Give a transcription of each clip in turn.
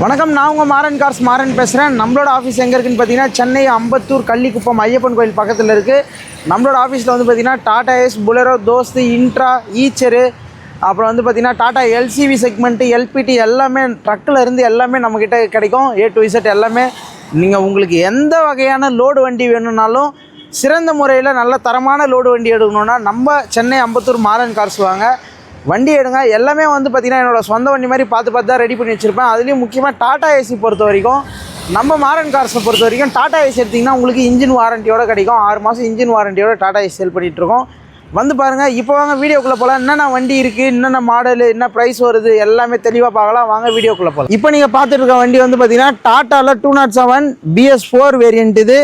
வணக்கம் நான் உங்கள் மாறன் கார்ஸ் மாறன் பேசுகிறேன் நம்மளோட ஆஃபீஸ் எங்கே இருக்குன்னு பார்த்தீங்கன்னா சென்னை அம்பத்தூர் கள்ளிக்குப்பம் ஐயப்பன் கோயில் பக்கத்தில் இருக்குது நம்மளோட ஆஃபீஸில் வந்து பார்த்தீங்கன்னா Tata Ace Bolero Dost Intra Eicher அப்புறம் வந்து பார்த்தீங்கன்னா டாடா எல்சிவி செக்மெண்ட்டு எல்பிடி எல்லாமே ட்ரக்கில் இருந்து எல்லாமே நம்மக்கிட்ட கிடைக்கும். ஏ டு இசட் எல்லாமே. நீங்கள் உங்களுக்கு எந்த வகையான லோடு வண்டி வேணும்னாலும் சிறந்த முறையில் நல்ல தரமான லோடு வண்டி எடுக்கணுன்னா நம்ம சென்னை அம்பத்தூர் மாறன் கார்ஸ் வாங்க. வண்டி எடுங்க. எல்லாமே வந்து பார்த்திங்கன்னா என்னோட சொந்த வண்டி மாதிரி பார்த்து பார்த்து தான் ரெடி பண்ணி வச்சுருப்பேன். அதுலேயும் முக்கியமாக டாடா ஏசி பொறுத்த வரைக்கும் நம்ம மாரன் கார்ஸை பொறுத்த வரைக்கும் டாடா ஏசி எடுத்திங்கன்னா உங்களுக்கு இன்ஜின் வாரண்டியோட கிடைக்கும். ஆறு மாதம் இன்ஜின் வாரண்டியோட டாடா ஏசி சேல் பண்ணிகிட்ருக்கோம் வந்து பாருங்கள் இப்போ வாங்க வீடியோக்குள்ளே போகலாம் என்னென்ன வண்டி இருக்குது என்னென்ன மாடலு என்ன ப்ரைஸ் வருது எல்லாமே தெளிவாக பார்க்கலாம். வாங்க வீடியோக்குள்ளே போகலாம் இப்போ நீங்கள் பார்த்துட்டு இருக்க வண்டி வந்து பார்த்தீங்கன்னா டாட்டாவில் two not seven BS four variant இது.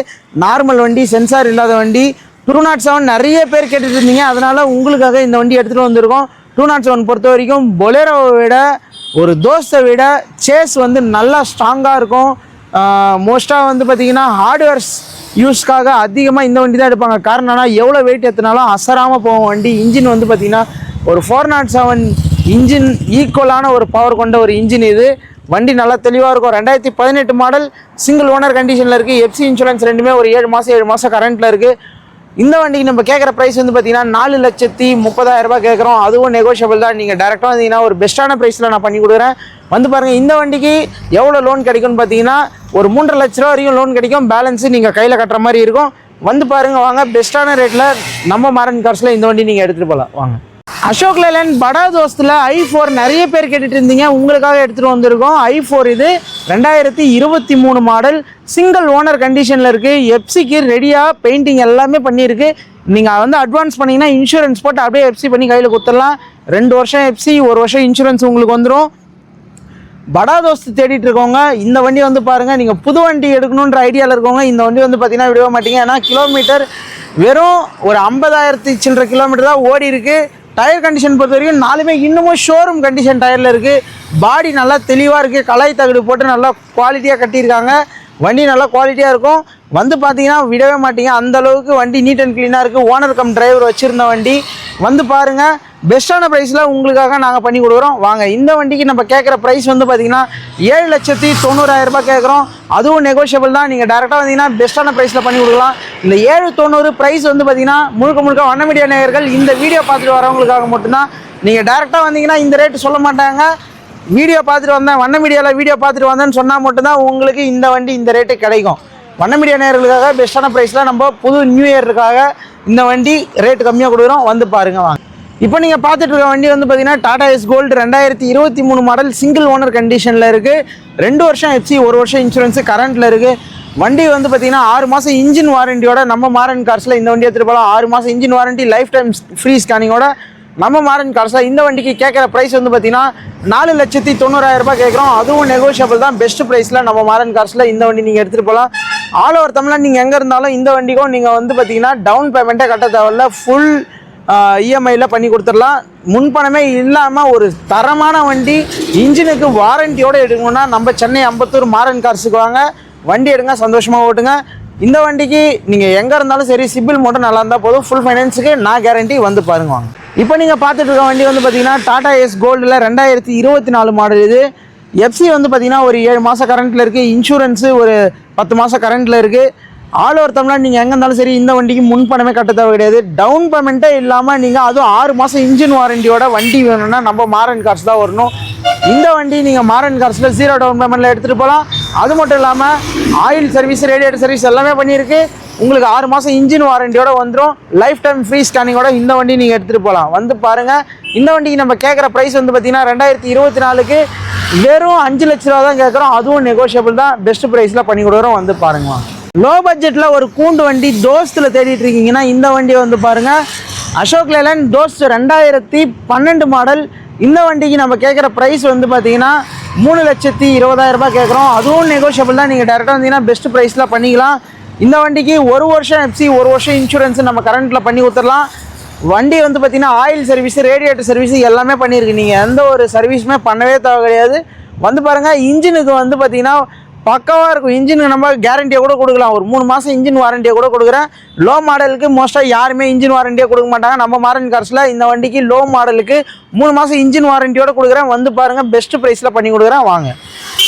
நார்மல் வண்டி சென்சார் இல்லாத வண்டி. டூ நாட் செவன் நிறைய பேர் கேட்டுட்டு இருந்தீங்க. அதனால் உங்களுக்காக இந்த வண்டி எடுத்துகிட்டு வந்திருக்கோம். டூ நாட் செவன் பொறுத்த வரைக்கும் பொலேரோவை விட ஒரு தோஸ்தை விட சேஸ் வந்து நல்லா ஸ்ட்ராங்காக இருக்கும். மோஸ்ட்டாக வந்து பார்த்திங்கன்னா ஹார்ட்வேர்ஸ் யூஸ்க்காக அதிகமாக இந்த வண்டி தான் எடுப்பாங்க. காரணம் என்னன்னா எவ்வளோ வெயிட் ஏற்றினாலும் அசராமல் போகும் வண்டி. இன்ஜின் வந்து பார்த்திங்கன்னா ஒரு ஃபோர் நாட் செவன் இன்ஜின் ஈக்குவலான ஒரு பவர் கொண்ட ஒரு இன்ஜின் இது. வண்டி நல்லா தெளிவாக இருக்கும். ரெண்டாயிரத்தி பதினெட்டு மாடல் சிங்கிள் ஓனர் கண்டிஷனில் இருக்குது எஃப்சி இன்சூரன்ஸ் ரெண்டுமே ஒரு ஏழு மாதம் ஏழு மாதம் கரண்ட்டில் இருக்குது இந்த வண்டிக்கு நம்ம கேட்குற ப்ரைஸ் வந்து பார்த்தீங்கன்னா நாலு லட்சத்தி முப்பதாயிரம் ரூபாய் கேட்குறோம் அதுவும் நெகோஷியபிள் தான். நீங்கள் டேரெக்டாக வந்தீங்கன்னா ஒரு பெஸ்ட்டான ப்ரைஸில் நான் பண்ணி கொடுக்குறேன். வந்து பாருங்கள் இந்த வண்டிக்கு எவ்வளோ லோன் கிடைக்கும்னு பார்த்தீங்கன்னா ஒரு மூன்றரை லட்ச ரூபா வரைக்கும் லோன் கிடைக்கும். பேலன்ஸு நீங்கள் கையில் கட்டுற மாதிரி இருக்கும். வந்து பாருங்கள் வாங்க பெஸ்ட்டான ரேட்டில் நம்ம மாரன் கார்ஸில் இந்த வண்டி நீங்கள் எடுத்துகிட்டு போகலாம் வாங்க. அசோக் லேலன் படா தோஸ்தில் ஐ ஃபோர் நிறைய பேர் கேட்டுட்டு இருந்தீங்க உங்களுக்காக எடுத்துகிட்டு வந்திருக்கோம். ஐ ஃபோர் இது ரெண்டாயிரத்தி இருபத்தி மூணு மாடல். சிங்கிள் ஓனர் கண்டிஷனில் இருக்குது எப்சிக்கு ரெடியாக பெயிண்டிங் எல்லாமே பண்ணியிருக்கு. நீங்கள் வந்து அட்வான்ஸ் பண்ணிங்கன்னா இன்சூரன்ஸ் போட்டு அப்படியே எப்சி பண்ணி கையில் கொடுத்துடலாம். ரெண்டு வருஷம் எப்சி ஒரு வருஷம் இன்சூரன்ஸ் உங்களுக்கு வந்துடும் படா தோஸ்து தேடிட்டு இருக்கவங்க இந்த வண்டி வந்து பாருங்கள் நீங்கள் புது வண்டி எடுக்கணுன்ற ஐடியாவில் இருக்கவங்க இந்த வண்டி வந்து பார்த்தீங்கன்னா விடவே மாட்டீங்க. ஏன்னா கிலோமீட்டர் வெறும் ஒரு ஐம்பதாயிரத்தி சில்லற கிலோமீட்டர் தான் ஓடி இருக்குது டயர் கண்டிஷன் பொறுத்த வரைக்கும் நாலுமே இன்னமும் ஷோரூம் கண்டிஷன் டயரில் இருக்குது பாடி நல்லா தெளிவாக இருக்குது கலாய் தகடு போட்டு நல்லா குவாலிட்டியாக கட்டியிருக்காங்க. வண்டி நல்லா குவாலிட்டியாக இருக்கும். வந்து பார்த்தீங்கன்னா விடவே மாட்டீங்க. அந்த அளவுக்கு வண்டி நீட் அண்ட் க்ளீனாக இருக்குது ஓனர் கம் டிரைவர் வச்சுருந்த வண்டி. வந்து பாருங்கள் பெஸ்ட்டான ப்ரைஸில் உங்களுக்காக நாங்கள் பண்ணி கொடுக்குறோம். வாங்க இந்த வண்டிக்கு நம்ம கேட்குற ப்ரைஸ் வந்து பார்த்தீங்கன்னா ஏழு லட்சத்தி தொண்ணூறாயிரம் கேட்குறோம் அதுவும் நெகோஷியபிள் தான். நீங்கள் டேரெக்டாக வந்தீங்கன்னா பெஸ்ட்டான ப்ரைஸில் பண்ணி கொடுக்கலாம். இந்த ஏழு தொண்ணூறு ப்ரைஸ் வந்து பார்த்தீங்கன்னா முழுக்க முழுக்க வண்ண மீடியா நேயர்கள் இந்த வீடியோ பார்த்துட்டு வரவங்களுக்காக மட்டும்தான். நீங்கள் டேரெக்டாக வந்தீங்கன்னா இந்த ரேட்டு சொல்ல மாட்டாங்க. வீடியோ பார்த்துட்டு வந்தேன். வண்ண மீடியாவில் வீடியோ பார்த்துட்டு வந்தேன்னு சொன்னால் மட்டும்தான் உங்களுக்கு இந்த வண்டி இந்த ரேட்டு கிடைக்கும். வண்ண மீடியா நேர்களுக்காக பெஸ்ட்டான ப்ரைஸில் நம்ம புது நியூ இயருக்காக இந்த வண்டி ரேட்டு கம்மியாக கொடுக்குறோம். வந்து பாருங்கள் வாங்க. இப்போ நீங்கள் பார்த்துட்டு இருக்க வண்டி வந்து பார்த்தீங்கன்னா டாடா எஸ் கோல்டு ரெண்டாயிரத்தி இருபத்தி மூணு மாடல் சிங்கிள் ஓனர் கண்டிஷனில் இருக்குது ரெண்டு வருஷம் எஃப்சி ஒரு வருஷம் இன்சூரன்ஸு கரண்ட்டில் இருக்குது வண்டி வந்து பார்த்தீங்கன்னா ஆறு மாதம் இன்ஜின் வாரண்டியோட நம்ம மாரன் கார்ஸில் இந்த வண்டி எடுத்துகிட்டு போகலாம். ஆறு மாதம் engine warranty life time free ஸ்கேனிங்கோட நம்ம மாறன் கார்ஸில் இந்த வண்டிக்கு கேட்குற ப்ரைஸ் வந்து பார்த்தீங்கன்னா நாலு லட்சத்தி தொண்ணூறாயிரம் ரூபாய் கேட்குறோம். அதுவும் நெகோஷியபிள் தான். பெஸ்ட் ப்ரைஸில் நம்ம மாறன் கார்ஸில் இந்த வண்டி நீங்கள் எடுத்துகிட்டு போகலாம் ஆல் ஓவர் தமிழ்நாடு நீங்கள் எங்கே இருந்தாலும் இந்த வண்டிக்கும் நீங்கள் வந்து பார்த்தீங்கன்னா டவுன் பேமெண்ட்டே கட்ட தேவையில்ல. ஃபுல் இஎம்ஐயில் பண்ணி கொடுத்துடலாம். முன்பணமே இல்லாமல் ஒரு தரமான வண்டி இன்ஜினுக்கு வாரண்டியோடு எடுக்கணும்னா நம்ம சென்னை அம்பத்தூர் மாறன் கார்ஸுக்கு வாங்க. வண்டி எடுங்க சந்தோஷமாக ஓட்டுங்க. இந்த வண்டிக்கு நீங்கள் எங்கே இருந்தாலும் சரி சிபில் மட்டும் நல்லா இருந்தால் போதும். ஃபுல் ஃபைனான்ஸுக்கு நான் கேரண்டி வந்து பாருங்க வாங்க. இப்போ நீங்கள் பார்த்துட்டு இருக்க வண்டி வந்து பார்த்தீங்கன்னா டாடா எஸ் கோல்டில் ரெண்டாயிரத்தி இருபத்தி நாலு மாடல் இது. எஃப்சி வந்து பார்த்தீங்கன்னா ஒரு ஏழு மாதம் கரண்ட்டில் இருக்குது இன்சூரன்ஸு ஒரு பத்து மாதம் கரண்ட்டில் இருக்குது ஆல் ஓவர் தமிழ்நாடு நீங்கள் எங்கே இருந்தாலும் சரி இந்த வண்டிக்கு முன் பணமே கட்ட தேவை கிடையாது. டவுன் பேமெண்ட்டே இல்லாமல் நீங்கள் அதுவும் ஆறு மாதம் இன்ஜின் வாரண்டியோட வண்டி வேணும்னா நம்ம மாரன் கார்ஸ் தான் வரணும். இந்த வண்டி நீங்கள் மாரன் கார்ஸில் ஜீரோ டவுன் பேமெண்ட்டில் எடுத்துகிட்டு போகலாம் அது மட்டும் இல்லாமல் ஆயில் சர்வீஸ் ரேடியேட்டர் சர்வீஸ் எல்லாமே பண்ணியிருக்கு. உங்களுக்கு ஆறு மாதம் இன்ஜின் வாரண்டியோட வந்துடும் லைஃப் டைம் ஃப்ரீ ஸ்கேனிங்கோட இந்த வண்டி நீங்கள் எடுத்துகிட்டு போகலாம் வந்து பாருங்கள் இந்த வண்டிக்கு நம்ம கேட்குற ப்ரைஸ் வந்து பார்த்தீங்கன்னா ரெண்டாயிரத்தி இருபத்தி நாலுக்கு வெறும் அஞ்சு லட்ச ரூபா தான் கேட்குறோம் அதுவும் நெகோஷியபிள் தான். பெஸ்ட் ப்ரைஸில் பண்ணி கொடுக்குறோம். வந்து பாருங்களா லோ பட்ஜெட்டில் ஒரு கூண்டு வண்டி தோஸ்தில் தேடிட்டு இருக்கீங்கன்னா இந்த வண்டியை வந்து பாருங்கள் அசோக் லேலன் தோஸ்த் ரெண்டாயிரத்தி பன்னெண்டு மாடல். இந்த வண்டிக்கு நம்ம கேட்குற ப்ரைஸ் வந்து பார்த்தீங்கன்னா மூணு லட்சத்தி இருபதாயிரம் ரூபாய் கேட்குறோம் அதுவும் நெகோஷியபிள் தான். நீங்கள் டேரெக்டாக வந்தீங்கன்னா பெஸ்ட் ப்ரைஸில் பண்ணிக்கலாம். இந்த வண்டிக்கு ஒரு வருஷம் எஃப்சி ஒரு வருஷம் இன்சூரன்ஸ் நம்ம கரண்ட்டில் பண்ணி கொடுத்துடலாம். வண்டி வந்து பார்த்தீங்கன்னா ஆயில் சர்வீஸு ரேடியேட்டர் சர்வீஸ் எல்லாமே பண்ணியிருக்கு நீங்கள் எந்த ஒரு சர்வீஸுமே பண்ணவே தேவை கிடையாது வந்து பாருங்கள் இன்ஜினுக்கு வந்து பார்த்தீங்கன்னா பக்காவாக இருக்கும். இன்ஜினுக்கு நம்ம கேரண்டியை கூட கொடுக்கலாம். ஒரு மூணு மாதம் இன்ஜின் வாரண்டியை கூட கொடுக்குறேன். லோ மாடலுக்கு மோஸ்ட்டாக யாருமே இன்ஜின் வாரண்டியாக கொடுக்க மாட்டாங்க. நம்ம மாரன் கார்ஸில் இந்த வண்டிக்கு லோ மாடலுக்கு மூணு மாதம் இன்ஜின் வாரண்டியோட கொடுக்குறேன். வந்து பாருங்கள் பெஸ்ட் ப்ரைஸில் பண்ணி கொடுக்குறேன். வாங்க.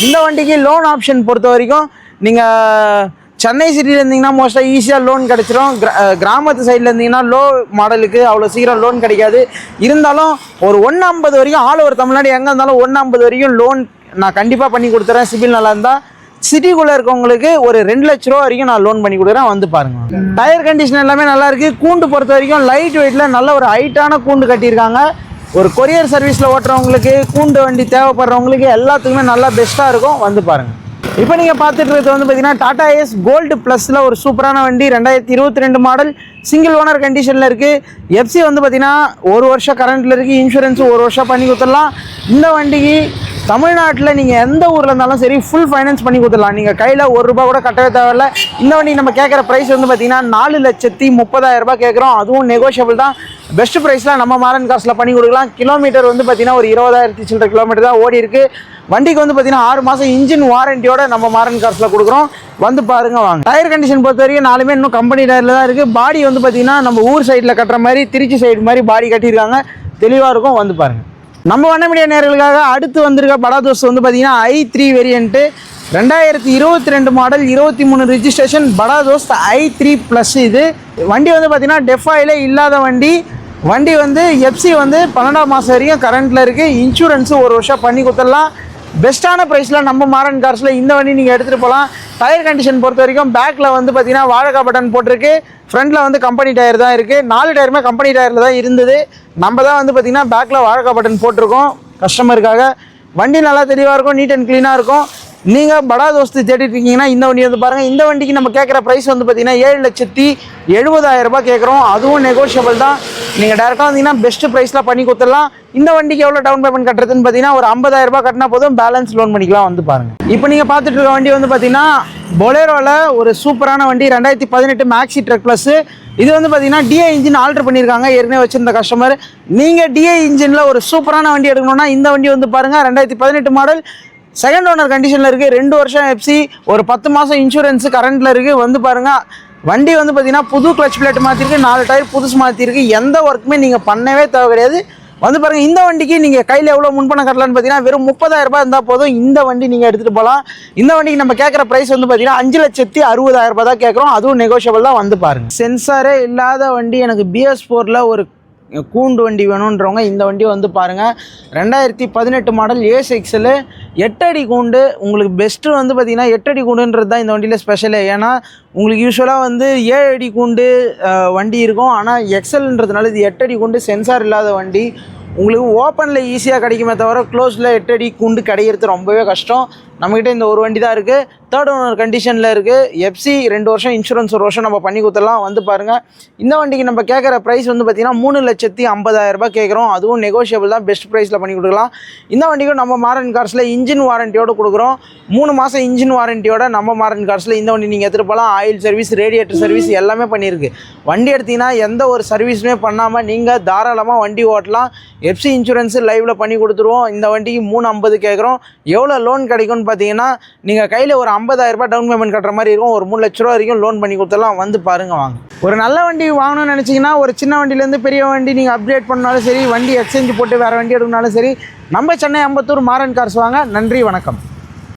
இந்த வண்டிக்கு லோன் ஆப்ஷன் பொறுத்த வரைக்கும் நீங்கள் சென்னை சிட்டியில் இருந்தீங்கன்னா மோஸ்ட்டாக ஈஸியாக லோன் கிடச்சிரும். கிராமத்து சைடில் இருந்தீங்கன்னா லோ மாடலுக்கு அவ்வளோ சீக்கிரம் லோன் கிடைக்காது. இருந்தாலும் ஒரு ஒன்று ஐம்பது வரைக்கும் ஆல் ஓவர் தமிழ்நாடு எங்கே இருந்தாலும் ஒன்று ஐம்பது வரைக்கும் லோன் நான் கண்டிப்பாக பண்ணி கொடுத்துறேன். சிபில் நல்லா இருந்தால் சிட்டிக்குள்ளே இருக்கவங்களுக்கு ஒரு ரெண்டு லட்ச ரூபா வரைக்கும் நான் லோன் பண்ணி கொடுக்குறேன். வந்து பாருங்க. டயர் கண்டிஷன் எல்லாமே நல்லா இருக்கு. கூண்டு பொறுத்த வரைக்கும் லைட் வெயிட்டில் நல்ல ஒரு ஹைட்டான கூண்டு கட்டியிருக்காங்க. ஒரு கொரியர் சர்வீஸில் ஓட்டுறவங்களுக்கு கூண்டு வண்டி தேவைப்படுறவங்களுக்கு எல்லாத்துக்குமே நல்லா பெஸ்ட்டாக இருக்கும். வந்து பாருங்க. இப்போ நீங்கள் பார்த்துட்டு இருக்கிறது வந்து பார்த்தீங்கன்னா டாடா ஏஸ் கோல்டு ப்ளஸில் ஒரு சூப்பரான வண்டி ரெண்டாயிரத்தி இருபத்தி ரெண்டு மாடல் சிங்கிள் ஓனர் கண்டிஷனில் இருக்குது எஃப்சி வந்து பார்த்தீங்கன்னா ஒரு வருஷம் கரண்ட்டில் இருக்குது இன்சூரன்ஸ் ஒரு வருஷம் பண்ணி கொடுத்துடலாம். இந்த வண்டிக்கு தமிழ்நாட்டில் நீங்கள் எந்த ஊரில் இருந்தாலும் சரி ஃபுல் ஃபைனான்ஸ் பண்ணி கொடுத்துடலாம். நீங்கள் கையில் ஒரு ரூபா கூட கட்டவே தேவையில்ல. இந்த வண்டி நம்ம கேட்குற ப்ரைஸ் வந்து பார்த்தீங்கன்னா நாலு லட்சத்தி முப்பதாயிரம் ரூபாய் கேட்குறோம். அதுவும் நெகோஷியபிள் தான். பெஸ்ட் ப்ரைஸ்லாம் நம்ம மாரன் காசில் பண்ணி கொடுக்கலாம். கிலோமீட்டர் வந்து பார்த்தீங்கன்னா ஒரு இருபதாயிரத்தி சில்லற கிலோமீட்டர் தான் ஓடி இருக்குது வண்டிக்கு வந்து பார்த்தீங்கன்னா ஆறு மாதம் இன்ஜின் வாரண்டியோட நம்ம மாரன் காசில் கொடுக்குறோம். வந்து பாருங்க வாங்க. டயர் கண்டிஷன் பொறுத்த வரைக்கும் நாலுமே இன்னும் கம்பெனி டயரில் தான் இருக்குது பாடி வந்து பார்த்தீங்கன்னா நம்ம ஊர் சைடில் கட்டுற மாதிரி திருச்சி சைடு மாதிரி பாடி கட்டியிருக்காங்க. தெளிவாக இருக்கும். வந்து பாருங்கள் நம்ம வண்ணமீடிய நேர்களுக்காக அடுத்து வந்திருக்க படாதோஸ் வந்து பார்த்தீங்கன்னா ஐ த்ரீ வேரியண்ட்டு ரெண்டாயிரத்தி இருபத்தி ரெண்டு மாடல் இருபத்தி மூணு ரிஜிஸ்ட்ரேஷன் படா தோஸ்த் ஐ த்ரீ ப்ளஸ் இது. வண்டி வந்து பார்த்தீங்கன்னா டெஃபாயிலே இல்லாத வண்டி. வண்டி வந்து எஃப்சி வந்து பன்னெண்டாம் மாதம் வரைக்கும் கரண்ட்டில் இருக்குது இன்சூரன்ஸு ஒரு வருஷம் பண்ணி கொடுத்துடலாம். பெஸ்ட்டான ப்ரைஸில் நம்ம மாரன் கார்ஸில் இந்த வண்டி நீங்கள் எடுத்துகிட்டு போகலாம் டயர் கண்டிஷன் பொறுத்த வரைக்கும் பேக்கில் வந்து பார்த்தீங்கன்னா வாழைக்கா பட்டன் போட்டிருக்கு. ஃப்ரண்ட்டில் வந்து கம்பெனி டயர் தான் இருக்குது நாலு டயருமே கம்பெனி டயரில் தான் இருந்தது. நம்ம தான் வந்து பார்த்தீங்கன்னா பேக்கில் வாழைக்கா பட்டன் போட்டிருக்கோம். கஸ்டமருக்காக வண்டி நல்லா தெளிவாக இருக்கும் நீட் அண்ட் க்ளீனாக இருக்கும். நீங்கள் படா தோஸ்து தேடிட்டு இருக்கீங்கன்னா இந்த வண்டி வந்து பாருங்கள் இந்த வண்டிக்கு நம்ம கேட்குற ப்ரைஸ் வந்து பார்த்தீங்கன்னா ஏழு லட்சத்தி எழுபதாயிரரூபா கேட்குறோம் அதுவும் நெகோஷியபிள் தான். நீங்கள் டேரெக்டாக வந்தீங்கன்னா பெஸ்ட் ப்ரைஸில் பண்ணி கொடுத்துடலாம். இந்த வண்டிக்கு எவ்வளோ டவுன் பேமெண்ட் கட்டுறதுன்னு பார்த்தீங்கன்னா ஒரு 50000 ரூபாய் கட்டினா போதும் பேலன்ஸ் லோன் பண்ணிக்கலாம் வந்து பாருங்கள் இப்போ நீங்கள் பார்த்துட்டு இருக்க வண்டி வந்து பார்த்தீங்கன்னா பொலேரோவில் ஒரு சூப்பரான வண்டி ரெண்டாயிரத்தி பதினெட்டு மேக்ஸி ட்ரக் ப்ளஸ் இது வந்து பார்த்தீங்கன்னா டிஏ இன்ஜின் ஆல்டர் பண்ணியிருக்காங்க ஏற்கனவே வச்சிருந்த கஸ்டமர் நீங்கள் டிஏ இன்ஜினில் ஒரு சூப்பரான வண்டி எடுக்கணும்னா இந்த வண்டி வந்து பாருங்கள் ரெண்டாயிரத்தி பதினெட்டு மாடல் செகண்ட் ஓனர் கண்டிஷனில் இருக்குது ரெண்டு வருஷம் எஃப்சி ஒரு பத்து மாதம் இன்சூரன்ஸு கரண்ட்டில் இருக்குது வந்து பாருங்கள் வண்டி வந்து பார்த்தீங்கன்னா புது கிளச் பிளேட் மாற்றிருக்கு நாலு டயர் புதுசு மாற்றிருக்கு எந்த ஒர்க்குமே நீங்கள் பண்ணவே தேவை கிடையாது வந்து பாருங்கள் இந்த வண்டிக்கு நீங்கள் கையில் எவ்வளோ முன்பணம் கட்டலான்னு பார்த்தீங்கன்னா வெறும் 30000 ரூபாய் இருந்தால் போதும் இந்த வண்டி நீங்கள் எடுத்துகிட்டு போகலாம் இந்த வண்டிக்கு நம்ம கேட்குற ப்ரைஸ் வந்து பார்த்தீங்கன்னா அஞ்சு லட்சத்தி அறுபதாயிரம் ரூபாய் தான் கேட்குறோம் அதுவும் நெகோஷியபிள் தான் வந்து பாருங்கள் சென்சாரே இல்லாத வண்டி எனக்கு பிஎஸ் ஃபோரில் ஒரு கூண்டு வண்டி வேணுன்றவங்க இந்த வண்டியை வந்து பாருங்கள் ரெண்டாயிரத்தி பதினெட்டு மாடல் ஏ எக்ஸலு எட்டடி கூண்டு. உங்களுக்கு பெஸ்ட்டு வந்து பார்த்திங்கன்னா எட்டடி கூண்டுன்றது தான் இந்த வண்டியில் ஸ்பெஷலு ஏன்னா உங்களுக்கு யூஸ்வலாக வந்து ஏழு அடி கூண்டு வண்டி இருக்கும். ஆனால் எக்ஸல்ன்றதுனால இது எட்டடி கூண்டு சென்சார் இல்லாத வண்டி. உங்களுக்கு ஓப்பனில் ஈஸியாக கிடைக்குமே தவிர க்ளோஸில் எட்டடி கூண்டு கிடைக்கிறது ரொம்பவே கஷ்டம். நம்மக்கிட்ட இந்த ஒரு வண்டி தான் இருக்குது தேர்ட் ஓனர் கண்டிஷனில் இருக்குது எஃப்சி ரெண்டு வருஷம் இன்சூரன்ஸ் ஒரு வருஷம் நம்ம பண்ணி கொடுத்துடலாம். வந்து பாருங்கள் இந்த வண்டிக்கு நம்ம கேட்குற ப்ரைஸ் வந்து பார்த்திங்கன்னா மூணு லட்சத்தி ஐம்பதாயிரரூபா கேட்குறோம். அதுவும் நெகோஷியபிள் தான். பெஸ்ட் ப்ரைஸில் பண்ணி கொடுக்கலாம். இந்த வண்டிக்கும் நம்ம மாரன் கார்ஸில் இன்ஜின் வாரண்டியோடு கொடுக்குறோம். மூணு மாதம் இன்ஜின் வாரண்டியோட நம்ம மாரன் கார்ஸில் இந்த வண்டி நீங்கள் எடுத்துகிட்டு போகலாம் ஆயில் சர்வீஸ் ரேடியேட்டர் சர்வீஸ் எல்லாமே பண்ணியிருக்கு. வண்டி எடுத்திங்கன்னா எந்த ஒரு சர்வீஸுமே பண்ணாமல் நீங்கள் தாராளமாக வண்டி ஓட்டலாம். எஃப்சி இன்சூரன்ஸு லைவில் பண்ணி கொடுத்துருவோம். இந்த வண்டிக்கு மூணு ஐம்பது கேட்குறோம். எவ்வளோ லோன் கிடைக்கும்னு பார்த்தீங்கன்னா நீங்கள் கையில் ஒரு 50000 ரூபாய் டவுன் பேமெண்ட் கட்டுற மாதிரி இருக்கும். ஒரு மூணு லட்ச ரூபா வரைக்கும் லோன் பண்ணி கொடுத்தலாம் வந்து பாருங்க வாங்க. ஒரு நல்ல வண்டி வாங்கணும்னு நினச்சிங்கன்னா ஒரு சின்ன வண்டியிலேருந்து பெரிய வண்டி நீங்கள் அப்டேட் பண்ணாலும் சரி வண்டி எக்ஸ்சேஞ்ச் போட்டு வேறு வண்டி எடுக்கணும்னாலும் சரி நம்ம சென்னை அம்பத்தூர் மாறன் கார்ஸ் வாங்க. நன்றி வணக்கம்.